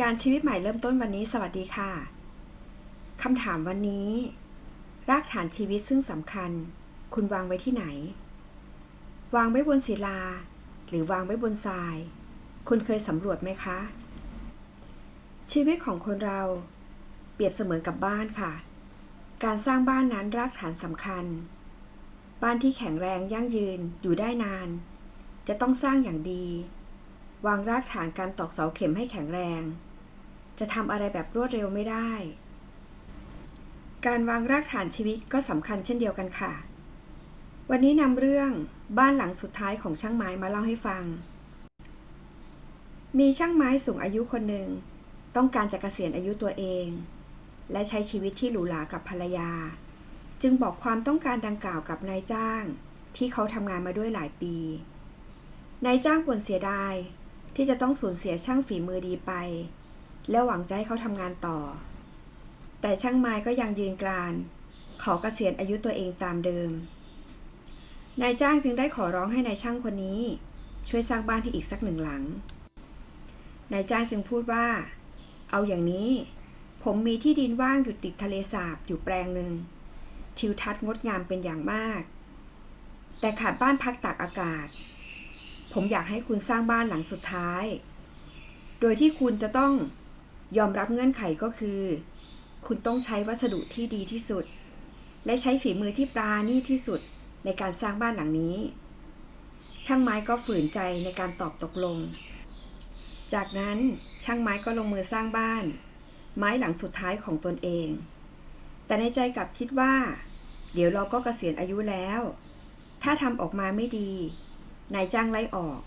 การชีวิตใหม่เริ่มต้นวันนี้สวัสดีค่ะคำถามวันนี้ รากฐานชีวิตซึ่งสำคัญ คุณวางไว้ที่ไหน วางไว้บนศิลา หรือวางไว้บนทราย คุณเคยสำรวจไหมคะ ชีวิตของคนเรา เปรียบเสมือนกับบ้านค่ะ การสร้างบ้านนั้นรากฐานสำคัญ บ้านที่แข็งแรงยั่งยืนอยู่ได้นาน จะต้องสร้างอย่างดีวางรากฐานการตอกเสาเข็มให้แข็งแรง จะทำอะไรแบบรวดเร็วไม่ได้ การวางรากฐานชีวิตก็สำคัญเช่นเดียวกันค่ะ วันนี้นำเรื่องบ้านหลังสุดท้ายของช่างไม้มาเล่าให้ฟัง มีช่างไม้สูงอายุคนหนึ่ง ต้องการจะเกษียณอายุตัวเอง และใช้ชีวิตที่หรูหรากับภรรยา จึงบอกความต้องการดังกล่าวกับนายจ้าง ที่เขาทำงานมาด้วยหลายปีนายจ้างบ่นเสียดายที่จะต้องสูญเสียช่างฝีมือดีไป และหวังจะให้เขาทำงานต่อ แต่ช่างไม้ก็ยังยืนกราน ขอเกษียณอายุตัวเองตามเดิม นายจ้างจึงได้ขอร้องให้นายช่างคนนี้ ช่วยสร้างบ้านให้อีกสักหนึ่งหลัง นายจ้างจึงพูดว่า เอาอย่างนี้ ผมมีที่ดินว่างอยู่ติดทะเลสาบอยู่แปลงหนึ่งทิวทัศน์งดงามเป็นอย่างมาก แต่ขาดบ้านพักตากอากาศ ผมอยากให้คุณสร้างบ้านหลังสุดท้าย โดยที่คุณจะต้อง ยอมรับเงื่อนไขก็คือ คุณต้องใช้วัสดุที่ดีที่สุด และใช้ฝีมือที่ปราณีที่สุดในการสร้างบ้านหลังนี้ ช่างไม้ก็ฝืนใจในการตอบตกลง จากนั้นช่างไม้ก็ลงมือสร้างบ้าน ไม้หลังสุดท้ายของตนเอง แต่ในใจกลับคิดว่า เดี๋ยวเราก็เกษียณอายุแล้ว ถ้าทำออกมาไม่ดีนายจ้างไล่ออก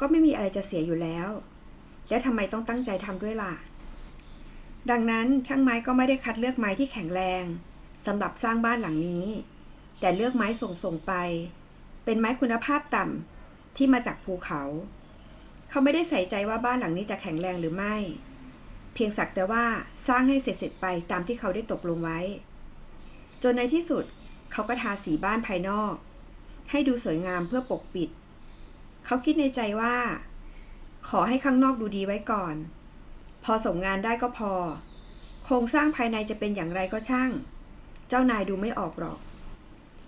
ก็ไม่มีอะไรจะเสียอยู่แล้ว แล้วทำไมต้องตั้งใจทำด้วยล่ะ ดังนั้นช่างไม้ก็ไม่ได้คัดเลือกไม้ที่แข็งแรงสำหรับสร้างบ้านหลังนี้ แต่เลือกไม้ส่งส่งไป เป็นไม้คุณภาพต่ำที่มาจากภูเขา เขาไม่ได้ใส่ใจว่าบ้านหลังนี้จะแข็งแรงหรือไม่ เพียงสักแต่ว่าสร้างให้เสร็จๆไปตามที่เขาได้ตกลงไว้ จนในที่สุดเขาก็ทาสีบ้านภายนอก ให้ดูสวยงามเพื่อปกปิด เขาคิดในใจว่า ขอให้ข้างนอกดูดีไว้ก่อน พอส่งงานได้ก็พอ โครงสร้างภายในจะเป็นอย่างไรก็ช่าง เจ้านายดูไม่ออกหรอก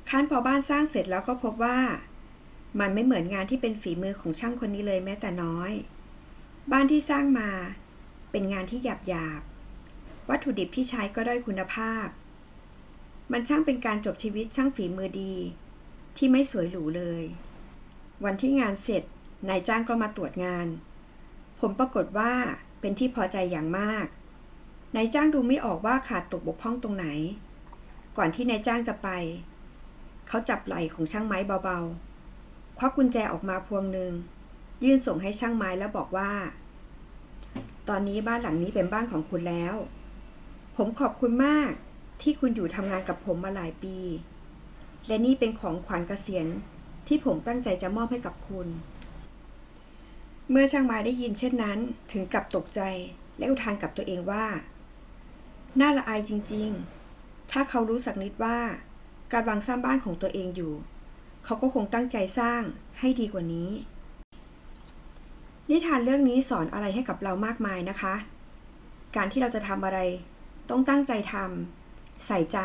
ขั้นพอบ้านสร้างเสร็จแล้วก็พบว่า มันไม่เหมือนงานที่เป็นฝีมือของช่างคนนี้เลยแม้แต่น้อย บ้านที่สร้างมาเป็นงานที่หยาบหยาบวัตถุดิบที่ใช้ก็ด้อยคุณภาพ มันช่างเป็นการจบชีวิตช่างฝีมือดี ที่ไม่สวยหรูเลย วันที่งานเสร็จนายจ้างก็มาตรวจงานผลปรากฏว่า เป็นที่พอใจอย่างมาก นายจ้างดูไม่ออกว่าขาดตกบกพร่องตรงไหน ก่อนที่นายจ้างจะไป เขาจับไหล่ของช่างไม้เบาๆ ควักกุญแจออกมาพวงหนึ่ง ยื่นส่งให้ช่างไม้แล้วบอกว่า ตอนนี้บ้านหลังนี้เป็นบ้านของคุณแล้ว ผมขอบคุณมากที่คุณอยู่ทำงานกับผมมาหลายปี และนี่เป็นของขวัญเกษียณที่ผมตั้งใจจะมอบให้กับคุณ เมื่อช่างไม้ได้ยินเช่นนั้น ถึงกับตกใจและอุทานกับตัวเองว่า น่าละอายจริงๆ ถ้าเขารู้สักนิดว่า การวางสร้างบ้านของตัวเองอยู่ เขาก็คงตั้งใจสร้างให้ดีกว่านี้ นิทานเรื่องนี้สอนอะไรให้กับเรามากมายนะคะ การที่เราจะทำอะไร ต้องตั้งใจทำใส่ใจ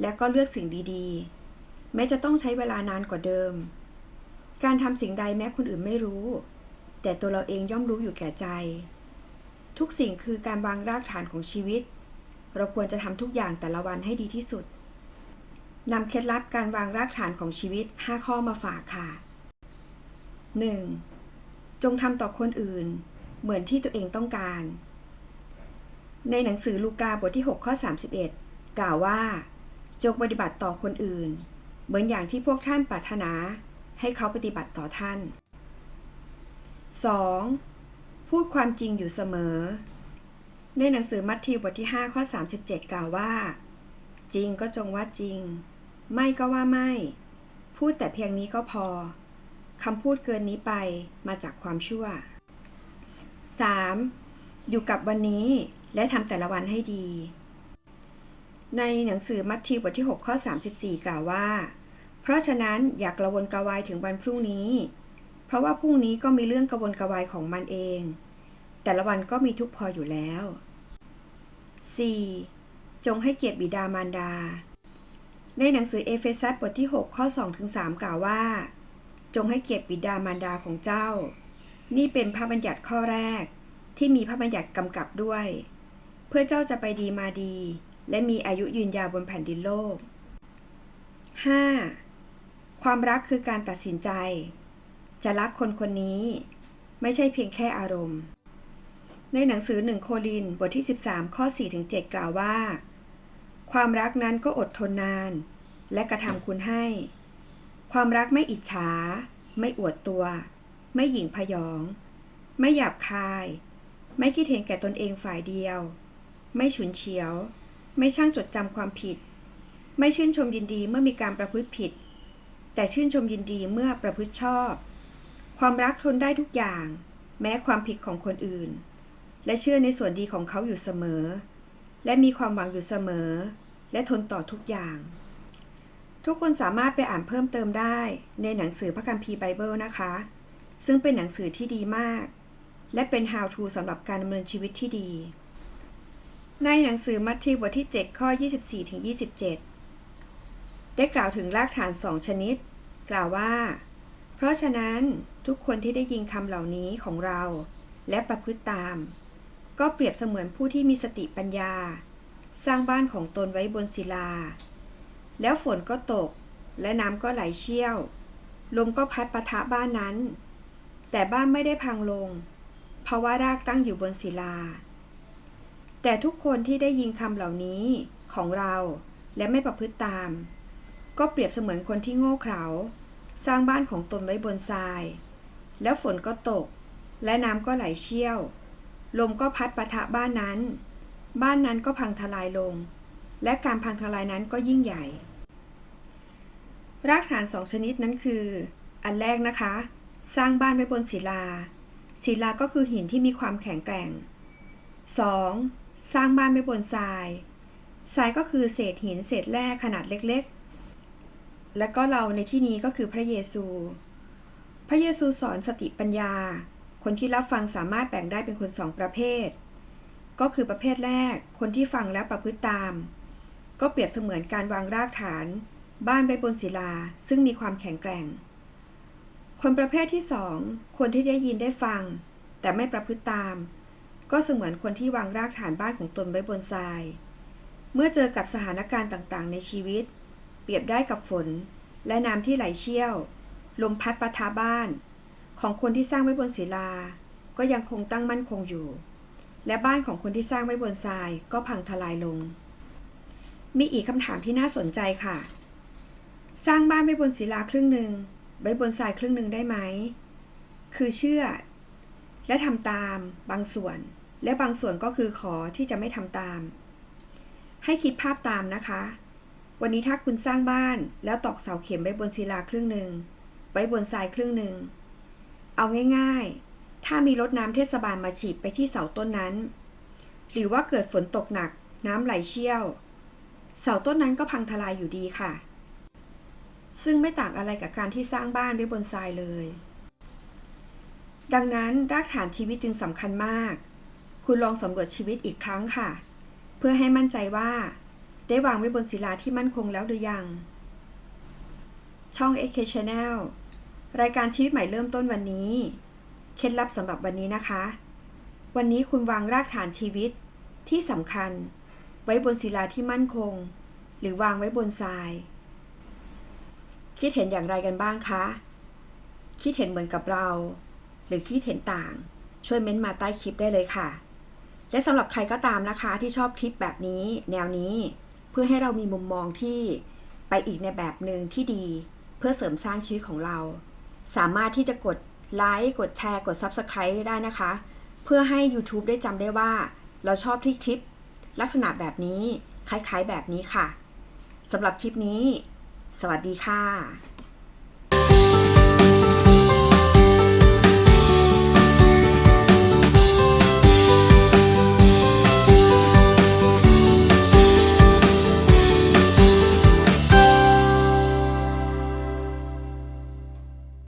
และก็เลือกสิ่งดีๆ แม้จะต้องใช้เวลานานกว่าเดิม การทำสิ่งใดแม้คนอื่นไม่รู้ แต่ตัวเราเองย่อมรู้อยู่แก่ใจ ทุกสิ่งคือการวางรากฐานของชีวิต เราควรจะทำทุกอย่างแต่ละวันให้ดีที่สุดนำเคล็ดลับการวางรากฐานของชีวิต 5 ข้อมาฝากค่ะ 1. จงทำต่อคนอื่น เหมือนที่ตัวเองต้องการ ในหนังสือลูกาบทที่ 6 ข้อ 31 กล่าวว่า จงปฏิบัติต่อคนอื่น เหมือนอย่างที่พวกท่านปรารถนา ให้เขาปฏิบัติต่อท่าน 2. พูดความจริงอยู่เสมอ ในหนังสือมัทธิวบทที่ 5 ข้อ 37 กล่าวว่า จริงก็จงว่าจริง ไม่ก็ว่าไม่ พูดแต่เพียงนี้ก็พอคำพูดเกินนี้ไปมาจากความชั่ว 3. อยู่กับวันนี้และทำแต่ละวันให้ดี ในหนังสือมัทธิวบทที่ 6 ข้อ 34 กล่าวว่า เพราะฉะนั้นอย่ากกระวนกระวายถึงวันพรุ่งนี้ เพราะว่าพรุ่งนี้ก็มีเรื่องกระวนกระวายของมันเอง แต่ละวันก็มีทุกพออยู่แล้ว 4. จงให้เกียรติบิดามารดา ในหนังสือเอเฟซัสบทที่ 6 ข้อ2ถึง3กล่าวว่า จงให้เกียรติบิดามารดาของเจ้า นี่เป็นพระบัญญัติข้อแรก ที่มีพระบัญญัติกำกับด้วย เพื่อเจ้าจะไปดีมาดี และมีอายุยืนยาวบนแผ่นดินโลก 5. ความรักคือการตัดสินใจ จะรักคนคนนี้ ไม่ใช่เพียงแค่อารมณ์ ในหนังสือหนึ่งโคลินบทที่ 13 ข้อ 4-7 กล่าวว่า ความรักนั้นก็อดทนนาน และกระทำคุณให้ ความรักไม่อิจฉา ไม่อวดตัว ไม่หยิ่งพยอง ไม่หยาบคาย ไม่คิดเห็นแก่ตนเองฝ่ายเดียว ไม่ฉุนเฉียว ไม่ช่างจดจำความผิด ไม่ชื่นชมยินดีเมื่อมีการประพฤติผิด แต่ชื่นชมยินดีเมื่อประพฤติชอบ ความรักทนได้ทุกอย่าง แม้ความผิดของคนอื่น และเชื่อในส่วนดีของเขาอยู่เสมอ และมีความหวังอยู่เสมอ และทนต่อทุกอย่าง ทุกคนสามารถไปอ่านเพิ่มเติมได้ในหนังสือพระคัมภีร์ไบเบิลนะคะ ซึ่งเป็นหนังสือที่ดีมาก และเป็น how to สำหรับการดำเนินชีวิตที่ดี ในหนังสือมัทธิวบทที่ 7 ข้อ 24ถึง27 ได้กล่าวถึงรากฐานสองชนิด กล่าวว่า เพราะฉะนั้นทุกคนที่ได้ยินคำเหล่านี้ของเรา และประพฤติตาม ก็เปรียบเสมือนผู้ที่มีสติปัญญา สร้างบ้านของตนไว้บนศิลา แล้วฝนก็ตก และน้ำก็ไหลเชี่ยว ลมก็พัดปะทะบ้านนั้น แต่บ้านไม่ได้พังลง เพราะว่ารากตั้งอยู่บนศิลา แต่ทุกคนที่ได้ยินคำเหล่านี้ของเราและไม่ประพฤติตาม ก็เปรียบเสมือนคนที่โง่เขลา สร้างบ้านของตนไว้บนทราย แล้วฝนก็ตก และน้ำก็ไหลเชี่ยว ลมก็พัดปะทะบ้านนั้น บ้านนั้นก็พังทลายลง และการพังทลายนั้นก็ยิ่งใหญ่ รากฐานสองชนิดนั้นคือ อันแรกนะคะ สร้างบ้านไว้บนศิลา ศิลาก็คือหินที่มีความแข็งแกร่ง 2. สร้างบ้านไว้บนทราย ทรายก็คือเศษหินเศษแร่ขนาดเล็กๆ และก็เราในที่นี้ก็คือพระเยซู พระเยซูสอนสติปัญญา คนที่รับฟังสามารถแบ่งได้เป็นคนสองประเภท ก็คือประเภทแรก คนที่ฟังและประพฤติตาม ก็เปรียบเสมือนการวางรากฐาน บ้านไว้บนศิลา ซึ่งมีความแข็งแกร่ง คนประเภทที่สองคนที่ได้ยินได้ฟัง แต่ไม่ประพฤติตาม ก็เสมือนคนที่วางรากฐานบ้านของตนไว้บนทราย เมื่อเจอกับสถานการณ์ต่างๆ ในชีวิต เปรียบได้กับฝน และน้ำที่ไหลเชี่ยว ลมพัดปะทะบ้าน ของคนที่สร้างไว้บนศิลา ก็ยังคงตั้งมั่นคงอยู่ และบ้านของคนที่สร้างไว้บนทรายก็พังทลายลง มีอีกคำถามที่น่าสนใจค่ะ สร้างบ้านไว้บนศิลาครึ่งหนึ่งไว้บนทรายครึ่งหนึ่งได้ไหม คือเชื่อ และทำตามบางส่วน และบางส่วนก็คือขอที่จะไม่ทำตาม ให้คิดภาพตามนะคะ วันนี้ถ้าคุณสร้างบ้านแล้วตอกเสาเข็มไว้บนศิลาครึ่งหนึ่ง ไว้บนทรายครึ่งหนึ่ง เอาง่ายๆ ถ้ามีรถน้ำเทศบาลมาฉีดไปที่เสาต้นนั้น หรือว่าเกิดฝนตกหนักน้ำไหลเชี่ยว เสาต้นนั้นก็พังทลายอยู่ดีค่ะ ซึ่งไม่ต่างอะไรกับการที่สร้างบ้านด้วยบนทรายเลย ดังนั้นรากฐานชีวิตจึงสำคัญมาก คุณลองสำรวจชีวิตอีกครั้งค่ะ เพื่อให้มั่นใจว่า ได้วางไว้บนศิลาที่มั่นคงแล้วหรือยัง ช่อง AK Channel รายการชีวิตใหม่เริ่มต้นวันนี้ เคล็ดลับสำหรับวันนี้นะคะ วันนี้คุณวางรากฐานชีวิตที่สำคัญ ไว้บนศิลาที่มั่นคง หรือวางไว้บนทราย คิดเห็นอย่างไรกันบ้างคะ คิดเห็นเหมือนกับเรา หรือคิดเห็นต่าง ช่วยเม้นต์มาใต้คลิปได้เลยค่ะและสำหรับใครก็ตามนะคะที่ชอบคลิปแบบนี้ แนวนี้ พื่อให้เรามีมุมมองที่ไปอีกในแบบหนึ่งที่ดี เพื่อเสริมสร้างชีวิตของเรา สามารถที่จะกดไลค์กดแชร์กด Subscribe ได้นะคะ เพื่อให้ YouTube ได้จำได้ว่า เราชอบที่คลิป ลักษณะแบบนี้คล้ายๆแบบนี้ค่ะสำหรับคลิปนี้ สวัสดีค่ะ